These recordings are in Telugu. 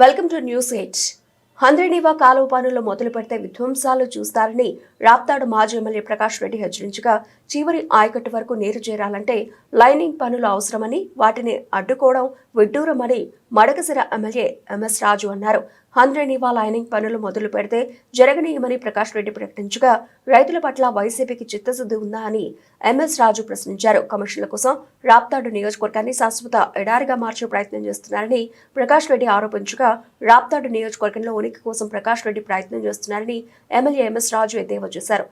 Welcome to News Eight. Handrineeva కాలువ పనులు మొదలు పెడితే విధ్వంసాలు చూస్తారని రాప్తాడు మాజీ ఎమ్మెల్యే ప్రకాష్ రెడ్డి హెచ్చరించగా చివరి ఆయకట్టు వరకు నీరు చేరాలంటే లైనింగ్ పనులు అవసరమని వాటిని అడ్డుకోవడం విడ్డూరమని Madakasira MLA M S Raju అన్నారు. హంద్రీనీవా లైనింగ్ పనులు మొదలు పెడితే జరగనీయమని ప్రకాష్ రెడ్డి ప్రకటించగా రైతుల పట్ల వైసీపీకి చిత్తశుద్ధి ఉందా అని ఎంఎస్ రాజు ప్రశ్నించారు. కమిషన్ల కోసం రాప్తాడు నియోజకవర్గాన్ని శాశ్వత ఎడారిగా మార్చే ప్రయత్నం చేస్తున్నారని ప్రకాష్ రెడ్డి ఆరోపించగా రాప్తాడు నియోజకవర్గంలో ఉనికి కోసం ప్రకాష్ రెడ్డి ప్రయత్నం చేస్తున్నారని ఎమ్మెల్యే ఎంఎస్ రాజు ఎద్దేవా చేశారు.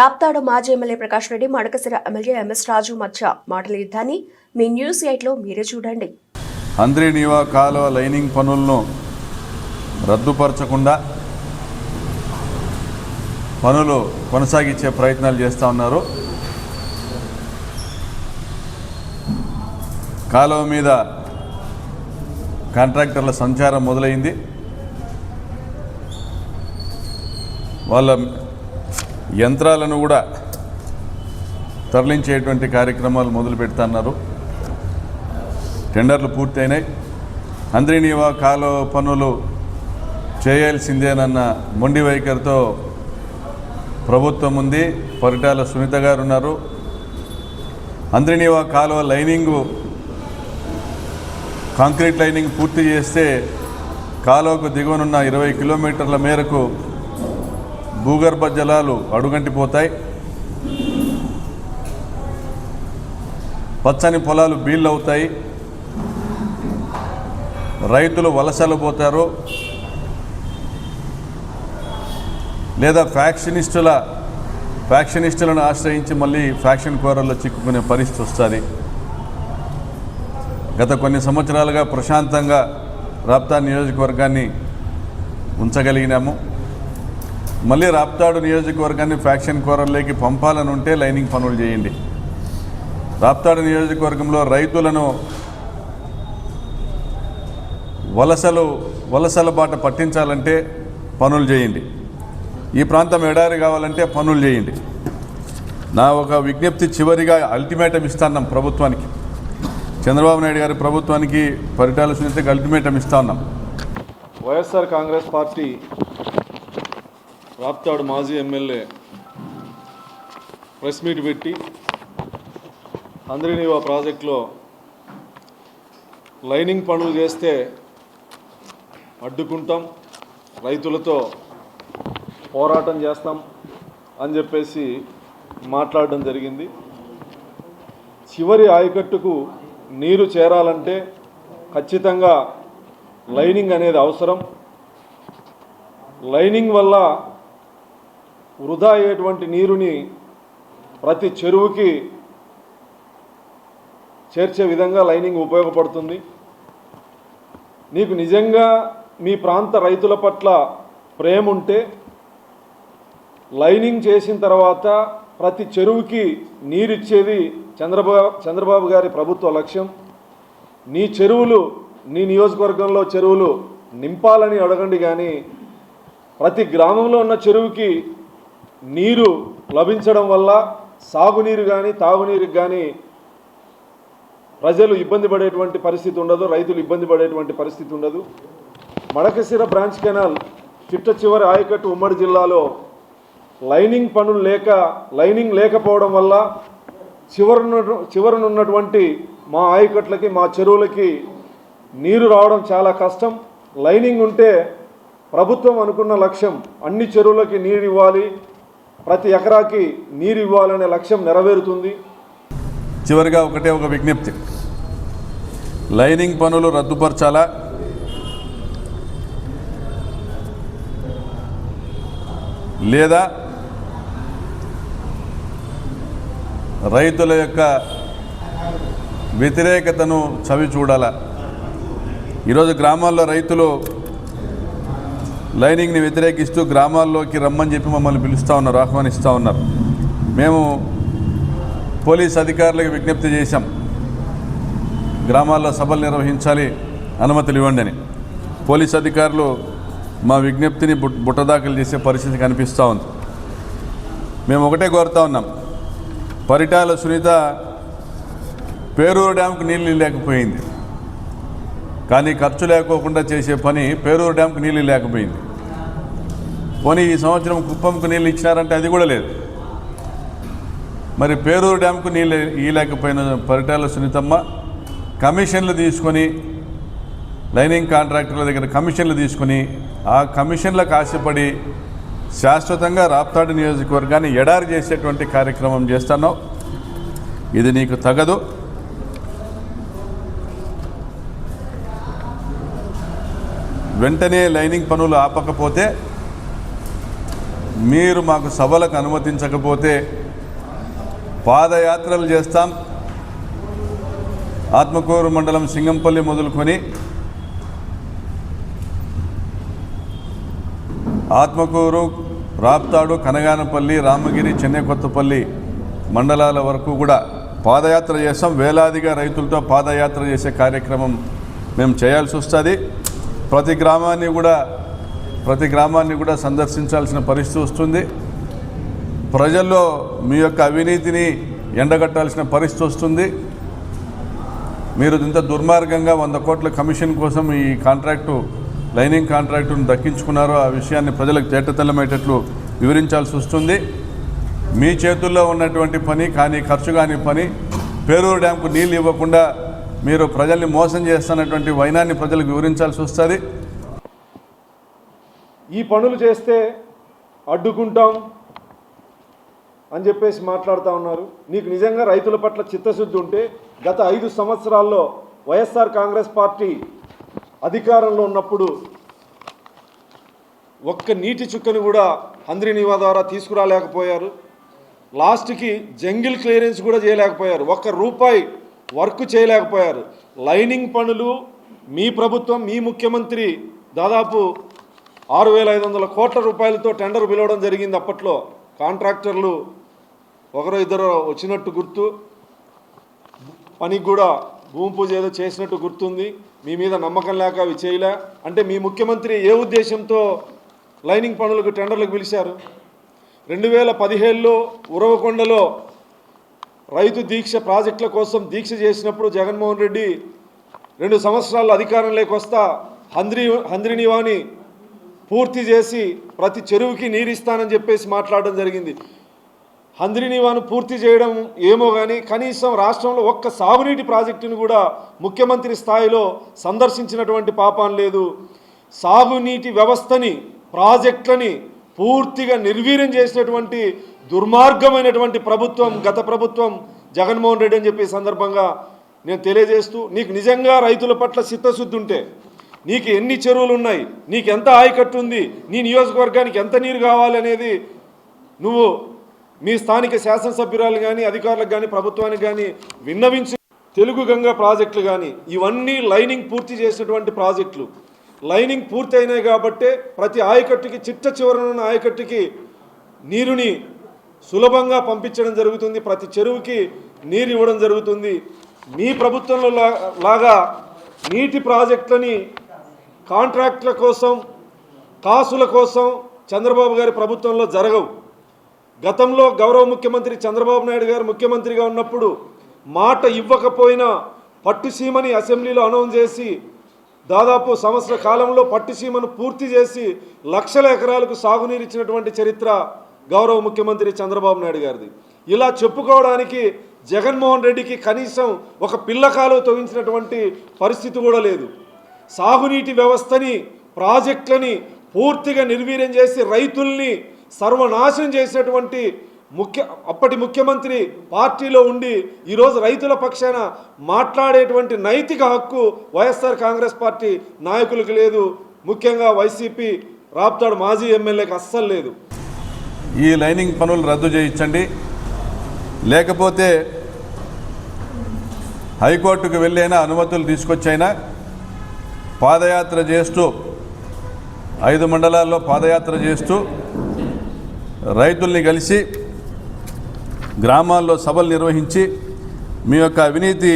రాప్తాడు మాజీ MLA Prakash Reddy Madakasira MLA M S Raju మధ్య మాటల యుద్ధాన్ని మీ న్యూస్ ఎయిట్లో మీరే చూడండి. అంద్రి కాలువ లైనింగ్ పనులను రద్దుపరచకుండా పనులు కొనసాగించే ప్రయత్నాలు చేస్తూ ఉన్నారు. కాలువ మీద కాంట్రాక్టర్ల సంచారం మొదలైంది. వాళ్ళ యంత్రాలను కూడా తరలించేటువంటి కార్యక్రమాలు మొదలు పెడుతున్నారు టెండర్లు పూర్తయినాయి. అందరినీ కాలువ పనులు చేయాల్సిందేనన్న మొండి వైఖరితో ప్రభుత్వం ఉంది పరిటాల సునీత గారు ఉన్నారు అంద్రినీవా కాలువ లైనింగు కాంక్రీట్ లైనింగ్ పూర్తి చేస్తే కాలువకు దిగువనున్న ఇరవై కిలోమీటర్ల మేరకు భూగర్భ జలాలు అడుగంటిపోతాయి. పచ్చని పొలాలు బీళ్ళు అవుతాయి రైతులు వలసలు పోతారు. లేదా ఫ్యాక్షనిస్టుల ఫ్యాక్షనిస్టులను ఆశ్రయించి మళ్ళీ ఫ్యాక్షన్ కోరల్లో చిక్కుకునే పరిస్థితి వస్తుంది. గత కొన్ని సంవత్సరాలుగా ప్రశాంతంగా రాప్తా నియోజకవర్గాన్ని ఉంచగలిగినాము. మళ్ళీ రాప్తాడు నియోజకవర్గాన్ని ఫ్యాక్షన్ కోరల్లోకి పంపాలని ఉంటే లైనింగ్ పనులు చేయండి. రాప్తాడు నియోజకవర్గంలో రైతులను వలసలు వలసల బాట పట్టించాలంటే పనులు చేయండి. ఈ ప్రాంతం ఎడారి కావాలంటే పనులు చేయండి. నా ఒక విజ్ఞప్తి చివరిగా అల్టిమేటం ఇస్తాన్నాం ప్రభుత్వానికి. చంద్రబాబు నాయుడు గారి ప్రభుత్వానికి పరిటాల సునీతకి అల్టిమేటం ఇస్తా ఉన్నాం వైఎస్ఆర్ కాంగ్రెస్ పార్టీ రాప్తాడు మాజీ ఎమ్మెల్యే ప్రెస్ మీట్ పెట్టి అందరినీ ఆ ప్రాజెక్టులో లైనింగ్ పనులు చేస్తే అడ్డుకుంటాం. రైతులతో పోరాటం చేస్తాం అని చెప్పేసి మాట్లాడడం జరిగింది. చివరి ఆయకట్టుకు నీరు చేరాలంటే ఖచ్చితంగా లైనింగ్ అనేది అవసరం. లైనింగ్ వల్ల వృధా అయ్యేటువంటి నీరుని ప్రతి చెరువుకి చేర్చే విధంగా లైనింగ్ ఉపయోగపడుతుంది. నీకు నిజంగా మీ ప్రాంత రైతుల పట్ల ప్రేమ ఉంటే లైనింగ్ చేసిన తర్వాత ప్రతి చెరువుకి నీరిచ్చేది చంద్రబాబు చంద్రబాబు గారి ప్రభుత్వ లక్ష్యం. నీ చెరువులు నీ నియోజకవర్గంలో చెరువులు నింపాలని అడగండి కానీ ప్రతి గ్రామంలో ఉన్న చెరువుకి నీరు లభించడం వల్ల సాగునీరు కానీ తాగునీరుకి కానీ ప్రజలు ఇబ్బంది పడేటువంటి పరిస్థితి ఉండదు రైతులు ఇబ్బంది పడేటువంటి పరిస్థితి ఉండదు. మడకశిర బ్రాంచ్ కెనాల్ చిట్ట చివరి ఆయకట్టు ఉమ్మడి జిల్లాలో లైనింగ్ పనులు లేక లైనింగ్ లేకపోవడం వల్ల చివరిన చివరనున్నటువంటి మా ఆయకట్లకి మా చెరువులకి నీరు రావడం చాలా కష్టం. లైనింగ్ ఉంటే ప్రభుత్వం అనుకున్న లక్ష్యం అన్ని చెరువులకి నీరు ఇవ్వాలి ప్రతి ఎకరాకి నీరు ఇవ్వాలనే లక్ష్యం నెరవేరుతుంది. చివరిగా ఒకటే ఒక విజ్ఞప్తి. లైనింగ్ పనులు రద్దుపరచాలా? లేదా రైతుల యొక్క వ్యతిరేకతను చవి చూడాలా. ఈరోజు గ్రామాల్లో రైతులు లైనింగ్ని వ్యతిరేకిస్తూ గ్రామాల్లోకి రమ్మని చెప్పి మమ్మల్ని పిలుస్తూ ఉన్నారు ఆహ్వానిస్తూ ఉన్నారు. మేము పోలీస్ అధికారులకు విజ్ఞప్తి చేశాం. గ్రామాల్లో సభలు నిర్వహించాలి అనుమతులు ఇవ్వండి అని. పోలీస్ అధికారులు మా విజ్ఞప్తిని బుట్టదాఖలు చేసే పరిస్థితి కనిపిస్తూ ఉంది. మేము ఒకటే కోరుతా ఉన్నాం. పరిటాల సునీత పేరూరు డ్యాంకు నీళ్ళు లేకపోయింది కానీ ఖర్చు లేకోకుండా చేసే పని పేరూరు డ్యాంకు నీళ్ళు లేకపోయింది పోనీ ఈ సంవత్సరం కుప్పంకు నీళ్ళు ఇచ్చినారంటే అది కూడా లేదు. మరి పేరూరు డ్యాంకు నీళ్ళు ఇవ్వలేకపోయిన పరిటాల సునీతమ్మ కమిషన్లు తీసుకొని లైనింగ్ కాంట్రాక్టర్ల దగ్గర కమిషన్లు తీసుకొని ఆ కమిషన్లకు ఆశపడి శాశ్వతంగా రాప్తాడు నియోజకవర్గాన్ని ఎడారి చేసేటువంటి కార్యక్రమం చేస్తాను ఇది నీకు తగదు. వెంటనే లైనింగ్ పనులు ఆపకపోతే మీరు మాకు సభలకు అనుమతించకపోతే పాదయాత్రలు చేస్తాం. ఆత్మకూరు మండలం సింగంపల్లి మొదలుకొని ఆత్మకూరు రాప్తాడు కనగానపల్లి రామగిరి చెన్నైకొత్తపల్లి మండలాల వరకు కూడా పాదయాత్ర చేస్తాం. వేలాదిగా రైతులతో పాదయాత్ర చేసే కార్యక్రమం మేము చేయాల్సి వస్తుంది. ప్రతి గ్రామాన్ని కూడా ప్రతి గ్రామాన్ని కూడా సందర్శించాల్సిన పరిస్థితి వస్తుంది. ప్రజల్లో మీ యొక్క అవినీతిని ఎండగట్టాల్సిన పరిస్థితి వస్తుంది. మీరు ఇంత దుర్మార్గంగా వంద కోట్ల కమిషన్ కోసం ఈ కాంట్రాక్టు లైనింగ్ కాంట్రాక్టును దక్కించుకున్నారో ఆ విషయాన్ని ప్రజలకు తేటతెల్లమయ్యేటట్లు వివరించాల్సి వస్తుంది. మీ చేతుల్లో ఉన్నటువంటి పని కానీ ఖర్చు కాని పని పేరూరు డ్యాంకు నీళ్ళు ఇవ్వకుండా మీరు ప్రజల్ని మోసం చేస్తున్నటువంటి వైనాన్ని ప్రజలకు వివరించాల్సి వస్తుంది. ఈ పనులు చేస్తే అడ్డుకుంటాం అని చెప్పేసి మాట్లాడుతూ ఉన్నారు. నీకు నిజంగా రైతుల పట్ల చిత్తశుద్ధి ఉంటే గత ఐదు సంవత్సరాల్లో వైఎస్ఆర్ కాంగ్రెస్ పార్టీ అధికారంలో ఉన్నప్పుడు ఒక్క నీటి చుక్కను కూడా హంద్రినివా ద్వారా తీసుకురాలేకపోయారు. లాస్ట్కి జంగిల్ క్లియరెన్స్ కూడా చేయలేకపోయారు. ఒక్క రూపాయి వర్క్ చేయలేకపోయారు. లైనింగ్ పనులు మీ ప్రభుత్వం మీ ముఖ్యమంత్రి దాదాపు ఆరు వేల ఐదు వందల కోట్ల రూపాయలతో టెండర్ పిలవడం జరిగింది అప్పట్లో. కాంట్రాక్టర్లు ఒకరో ఇద్దరు వచ్చినట్టు గుర్తు. పనికి కూడా భూమి పూజ ఏదో చేసినట్టు గుర్తుంది. మీ మీద నమ్మకం లేక అవి చేయలే. అంటే మీ ముఖ్యమంత్రి ఏ ఉద్దేశంతో లైనింగ్ పనులకు టెండర్లకు పిలిచారు? రెండు వేల పదిహేడులో ఉరవకొండలో రైతు దీక్ష ప్రాజెక్టుల కోసం దీక్ష చేసినప్పుడు జగన్మోహన్ రెడ్డి రెండు సంవత్సరాలు అధికారంలోకి వస్తా హంద్రి హంద్రినివాణి పూర్తి చేసి ప్రతి చెరువుకి నీరిస్తానని చెప్పేసి మాట్లాడడం జరిగింది. హంద్రినివాను పూర్తి చేయడం ఏమో కానీ కనీసం రాష్ట్రంలో ఒక్క సాగునీటి ప్రాజెక్టును కూడా ముఖ్యమంత్రి స్థాయిలో సందర్శించినటువంటి పాపం లేదు. సాగునీటి వ్యవస్థని ప్రాజెక్టులని పూర్తిగా నిర్వీర్యం చేసినటువంటి దుర్మార్గమైనటువంటి ప్రభుత్వం గత ప్రభుత్వం జగన్మోహన్ రెడ్డి అని చెప్పి సందర్భంగా నేను తెలియజేస్తూ నీకు నిజంగా రైతుల పట్ల చిత్తశుద్ధి ఉంటే నీకు ఎన్ని చెరువులు ఉన్నాయి నీకు ఎంత ఆయకట్టు ఉంది నీ నియోజకవర్గానికి ఎంత నీరు కావాలి అనేది నువ్వు మీ స్థానిక శాసనసభ్యురాలు కానీ అధికారులకు కానీ ప్రభుత్వానికి కానీ విన్నవించి తెలుగు గంగా ప్రాజెక్టులు కానీ ఇవన్నీ లైనింగ్ పూర్తి చేసినటువంటి ప్రాజెక్టులు. లైనింగ్ పూర్తి అయినాయి కాబట్టే ప్రతి ఆయకట్టుకి చిట్ట చివరనున్న ఆయకట్టుకి నీరుని సులభంగా పంపించడం జరుగుతుంది. ప్రతి చెరువుకి నీరు ఇవ్వడం జరుగుతుంది. మీ ప్రభుత్వంలో లా- లాగా నీటి ప్రాజెక్టులని కాంట్రాక్టుల కోసం కాసుల కోసం చంద్రబాబు గారి ప్రభుత్వంలో జరగవు. గతంలో గౌరవ ముఖ్యమంత్రి చంద్రబాబు నాయుడు గారు ముఖ్యమంత్రిగా ఉన్నప్పుడు మాట ఇవ్వకపోయినా పట్టుసీమని అసెంబ్లీలో అనౌన్స్ చేసి దాదాపు సంవత్సర కాలంలో పట్టుసీమను పూర్తి చేసి లక్షల ఎకరాలకు సాగునీరు ఇచ్చినటువంటి చరిత్ర గౌరవ ముఖ్యమంత్రి చంద్రబాబు నాయుడు గారిది. ఇలా చెప్పుకోవడానికి జగన్మోహన్ రెడ్డికి కనీసం ఒక పిల్లకాలు తొగించినటువంటి పరిస్థితి కూడా లేదు. సాగునీటి వ్యవస్థని ప్రాజెక్టులని పూర్తిగా నిర్వీర్యం చేసి రైతుల్ని సర్వనాశనం చేసినటువంటి ముఖ్య అప్పటి ముఖ్యమంత్రి పార్టీలో ఉండి ఈరోజు రైతుల పక్షాన మాట్లాడేటువంటి నైతిక హక్కు వైఎస్ఆర్ కాంగ్రెస్ పార్టీ నాయకులకు లేదు. ముఖ్యంగా వైసీపీ రాప్తాడు మాజీ ఎమ్మెల్యేకి అస్సలు లేదు. ఈ లైనింగ్ పనులు రద్దు చేయించండి. లేకపోతే హైకోర్టుకు వెళ్ళైనా అనుమతులు తీసుకొచ్చైనా పాదయాత్ర చేస్తూ ఐదు మండలాల్లో పాదయాత్ర చేస్తూ రైతుల్ని కలిసి గ్రామాల్లో సభలు నిర్వహించి మీ యొక్క అవినీతి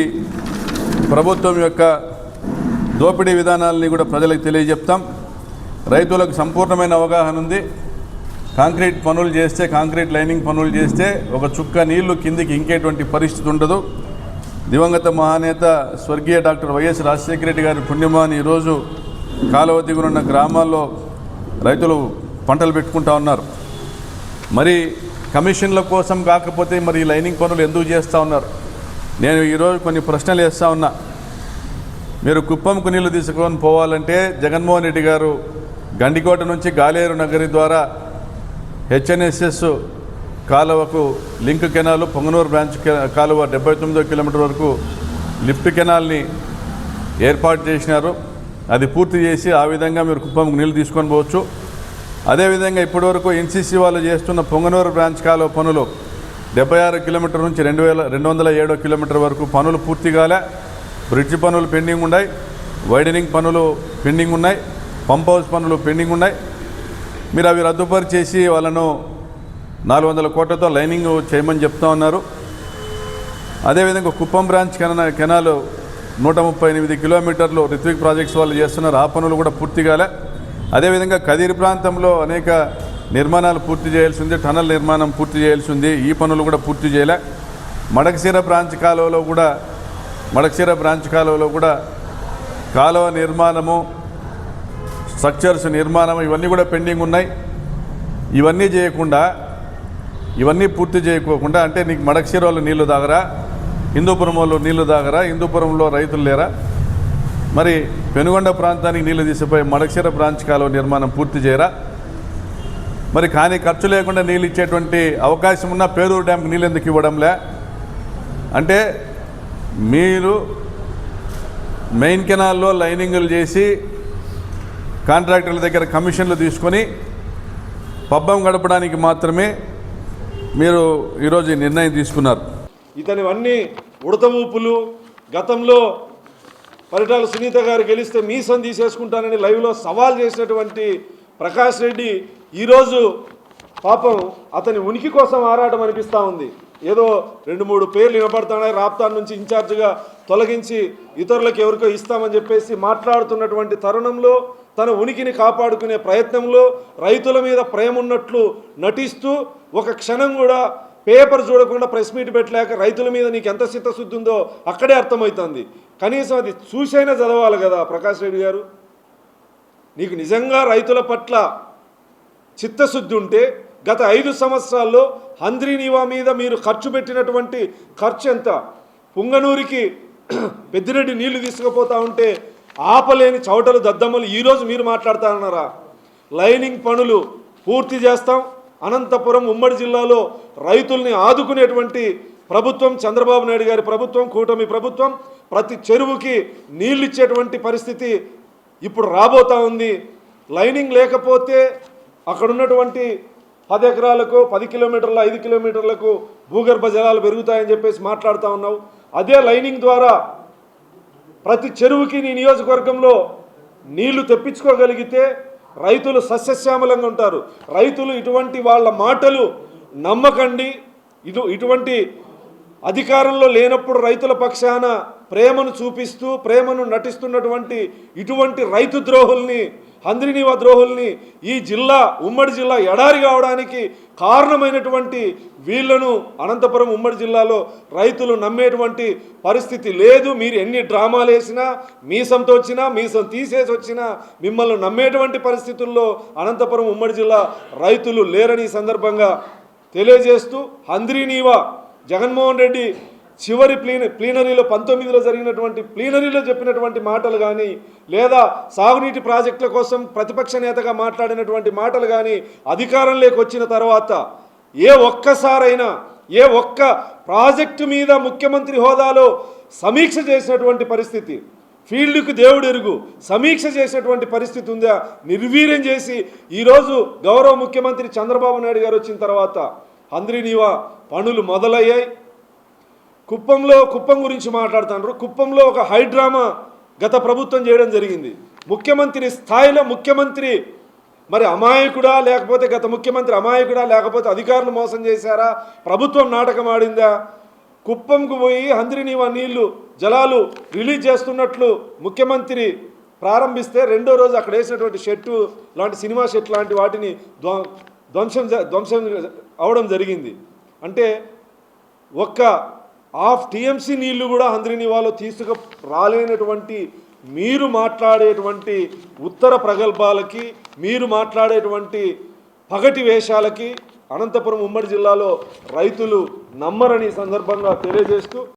ప్రభుత్వం యొక్క దోపిడీ విధానాలని కూడా ప్రజలకు తెలియజెప్తాం. రైతులకు సంపూర్ణమైన అవగాహన ఉంది. కాంక్రీట్ పనులు చేస్తే కాంక్రీట్ లైనింగ్ పనులు చేస్తే ఒక చుక్క నీళ్ళు కిందికి ఇంకేటువంటి పరిస్థితి ఉండదు. దివంగత మహానేత స్వర్గీయ డాక్టర్ వైఎస్ రాజశేఖర రెడ్డి గారి పుణ్యమాని ఈరోజు కాలువ దిగునున్న గ్రామాల్లో రైతులు పంటలు పెట్టుకుంటా ఉన్నారు. మరి కమిషన్ల కోసం కాకపోతే మరి లైనింగ్ పనులు ఎందుకు చేస్తూ ఉన్నారు? నేను ఈరోజు కొన్ని ప్రశ్నలు వేస్తూ ఉన్నా. మీరు కుప్పంకు నీళ్ళు తీసుకొని పోవాలంటే జగన్మోహన్ రెడ్డి గారు గండికోట నుంచి గాలేరు నగరి ద్వారా హెచ్ఎన్ఎస్ఎస్ కాలువకు లింక్ కెనాల్ పొంగనూరు బ్రాంచ్ కాలువ డెబ్బై తొమ్మిదో కిలోమీటర్ వరకు లిఫ్ట్ కెనాల్ని ఏర్పాటు చేసినారు. అది పూర్తి చేసి ఆ విధంగా మీరు కుప్పంకు నీళ్ళు తీసుకొని పోవచ్చు. అదేవిధంగా ఇప్పటివరకు ఎన్సీసీ వాళ్ళు చేస్తున్న పొంగనూరు బ్రాంచ్ కాలువ పనులు డెబ్బై ఆరు కిలోమీటర్ నుంచి రెండు వేల రెండు వందల ఏడో కిలోమీటర్ వరకు పనులు పూర్తి కాలే. బ్రిడ్జ్ పనులు పెండింగ్ ఉన్నాయి. వైడనింగ్ పనులు పెండింగ్ ఉన్నాయి. పంప్ హౌస్ పనులు పెండింగ్ ఉన్నాయి. మీరు అవి రద్దుపరిచేసి వాళ్ళను నాలుగు వందల కోట్లతో లైనింగ్ చేయమని చెప్తా ఉన్నారు. అదేవిధంగా కుప్పం బ్రాంచ్ కెనా కెనాలు నూట ముప్పై ఎనిమిది కిలోమీటర్లు రిత్విక్ ప్రాజెక్ట్స్ వాళ్ళు చేస్తున్నారు. ఆ పనులు కూడా పూర్తి కాలే. అదేవిధంగా కదిరి ప్రాంతంలో అనేక నిర్మాణాలు పూర్తి చేయాల్సి ఉంది టనల్ నిర్మాణం పూర్తి చేయాల్సి ఉంది ఈ పనులు కూడా పూర్తి చేయలే. మడకశీర బ్రాంచ్ కాలువలో కూడా మడకశీర బ్రాంచ్ కాలువలో కూడా కాలువ నిర్మాణము స్ట్రక్చర్స్ నిర్మాణం ఇవన్నీ కూడా పెండింగ్ ఉన్నాయి. ఇవన్నీ చేయకుండా ఇవన్నీ పూర్తి చేయకోకుండా అంటే నీకు మడకశీర వాళ్ళు నీళ్ళు తాగరా హిందూపురం వాళ్ళు నీళ్ళు తాగరా హిందూపురంలో రైతులు లేరా మరి పెనుగొండ ప్రాంతానికి నీళ్ళు తీసిపోయి మడకశిర బ్రాంచ్ కాలువ నిర్మాణం పూర్తి చేయరా? మరి కానీ ఖర్చు లేకుండా నీళ్ళు ఇచ్చేటువంటి అవకాశం ఉన్న పేరూరు డ్యాంకి నీళ్ళు ఎందుకు ఇవ్వడంలే? అంటే మీరు మెయిన్ కెనాల్లో లైనింగులు చేసి కాంట్రాక్టర్ల దగ్గర కమిషన్లు తీసుకొని పబ్బం గడపడానికి మాత్రమే మీరు ఈరోజు నిర్ణయం తీసుకున్నారు. ఇతనివన్నీ ఉడత ఊపులు. గతంలో పరిటాల సునీత గారు గెలిస్తే మీసం తీసేసుకుంటానని లైవ్లో సవాల్ చేసినటువంటి ప్రకాష్ రెడ్డి ఈరోజు పాపం అతని ఉనికి కోసం ఆరాటం అనిపిస్తూ ఉంది. ఏదో రెండు మూడు పేర్లు వినపడుతున్నాయి రాప్తాన్ నుంచి ఇన్ఛార్జిగా తొలగించి ఇతరులకు ఎవరికో ఇస్తామని చెప్పేసి మాట్లాడుతున్నటువంటి తరుణంలో తన ఉనికిని కాపాడుకునే ప్రయత్నంలో రైతుల మీద ప్రేమ ఉన్నట్లు నటిస్తూ ఒక క్షణం కూడా పేపర్ చూడకుండా ప్రెస్ మీట్ పెట్టలేక రైతుల మీద నీకు ఎంత చిత్తశుద్ధి ఉందో అక్కడే అర్థమవుతుంది. కనీసం అది చూసైనా చదవాలి కదా ప్రకాష్ రెడ్డి గారు. నీకు నిజంగా రైతుల పట్ల చిత్తశుద్ధి ఉంటే గత ఐదు సంవత్సరాల్లో హంద్రీనీవా మీద మీరు ఖర్చు పెట్టినటువంటి ఖర్చు ఎంత? పుంగనూరికి పెద్దిరెడ్డి నీళ్ళు తీసుకుపోతా ఉంటే ఆపలేని చవటలు దద్దమ్మలు ఈరోజు మీరు మాట్లాడుతారన్నారా లైనింగ్ పనులు పూర్తి చేస్తాం. అనంతపురం ఉమ్మడి జిల్లాలో రైతుల్ని ఆదుకునేటువంటి ప్రభుత్వం చంద్రబాబు నాయుడు గారి ప్రభుత్వం కూటమి ప్రభుత్వం ప్రతి చెరువుకి నీళ్ళు ఇచ్చేటువంటి పరిస్థితి ఇప్పుడు రాబోతా ఉంది. లైనింగ్ లేకపోతే అక్కడ ఉన్నటువంటి పది ఎకరాలకు పది కిలోమీటర్ల ఐదు కిలోమీటర్లకు భూగర్భ జలాలు పెరుగుతాయని చెప్పేసి మాట్లాడుతూ ఉన్నావు. అదే లైనింగ్ ద్వారా ప్రతి చెరువుకి నీ నియోజకవర్గంలో నీళ్ళు తెప్పించుకోగలిగితే రైతులు సస్యశ్యామలంగా ఉంటారు. రైతులు ఇటువంటి వాళ్ళ మాటలు నమ్మకండి. ఇటు ఇటువంటి అధికారంలో లేనప్పుడు రైతుల పక్షాన ప్రేమను చూపిస్తూ ప్రేమను నటిస్తున్నటువంటి ఇటువంటి రైతు ద్రోహుల్ని హంద్రినీవ ద్రోహుల్ని ఈ జిల్లా ఉమ్మడి జిల్లా ఎడారి కావడానికి కారణమైనటువంటి వీళ్ళను అనంతపురం ఉమ్మడి జిల్లాలో రైతులు నమ్మేటువంటి పరిస్థితి లేదు. మీరు ఎన్ని డ్రామాలు వేసినా మీసంతో వచ్చినా మీసం తీసేసి వచ్చినా మిమ్మల్ని నమ్మేటువంటి పరిస్థితుల్లో అనంతపురం ఉమ్మడి జిల్లా రైతులు లేరని సందర్భంగా తెలియజేస్తూ హంద్రీనీవా జగన్మోహన్ రెడ్డి చివరి ప్లీన ప్లీనరీలో పంతొమ్మిదిలో జరిగినటువంటి ప్లీనరీలో చెప్పినటువంటి మాటలు కానీ లేదా సాగునీటి ప్రాజెక్టుల కోసం ప్రతిపక్ష నేతగా మాట్లాడినటువంటి మాటలు కానీ అధికారంలోకి వచ్చిన తర్వాత ఏ ఒక్కసారైనా ఏ ఒక్క ప్రాజెక్టు మీద ముఖ్యమంత్రి హోదాలో సమీక్ష చేసినటువంటి పరిస్థితి ఫీల్డ్కు దేవుడు ఎరుగు సమీక్ష చేసినటువంటి పరిస్థితి ఉందా నిర్వీర్యం చేసి ఈరోజు గౌరవ ముఖ్యమంత్రి చంద్రబాబు నాయుడు గారు వచ్చిన తర్వాత హంద్రీనీవా పనులు మొదలయ్యాయి. కుప్పంలో కుప్పం గురించి మాట్లాడుతున్నారు కుప్పంలో ఒక హైడ్రామా గత ప్రభుత్వం చేయడం జరిగింది. ముఖ్యమంత్రి స్థాయిలో ముఖ్యమంత్రి మరి అమాయకుడా లేకపోతే గత ముఖ్యమంత్రి అమాయకుడా లేకపోతే అధికారులు మోసం చేశారా? ప్రభుత్వం నాటకం ఆడిందా? కుప్పంకు పోయి హంద్రినీవా నీళ్ళు జలాలు రిలీజ్ చేస్తున్నట్లు ముఖ్యమంత్రి ప్రారంభిస్తే రెండో రోజు అక్కడ వేసినటువంటి షెట్టు లాంటి సినిమా షెట్ లాంటి వాటిని ధ్వంసం ధ్వంసం అవడం జరిగింది. అంటే ఒక్క ఆఫ్ టీఎంసీ నీళ్ళు కూడా హంద్రినివాలో తీసుకు రాలేనటువంటి మీరు మాట్లాడేటువంటి ఉత్తర ప్రగల్భాలకి మీరు మాట్లాడేటువంటి పగటి వేషాలకి అనంతపురం ఉమ్మడి జిల్లాలో రైతులు నమ్మరని సందర్భంగా తెలియజేస్తూ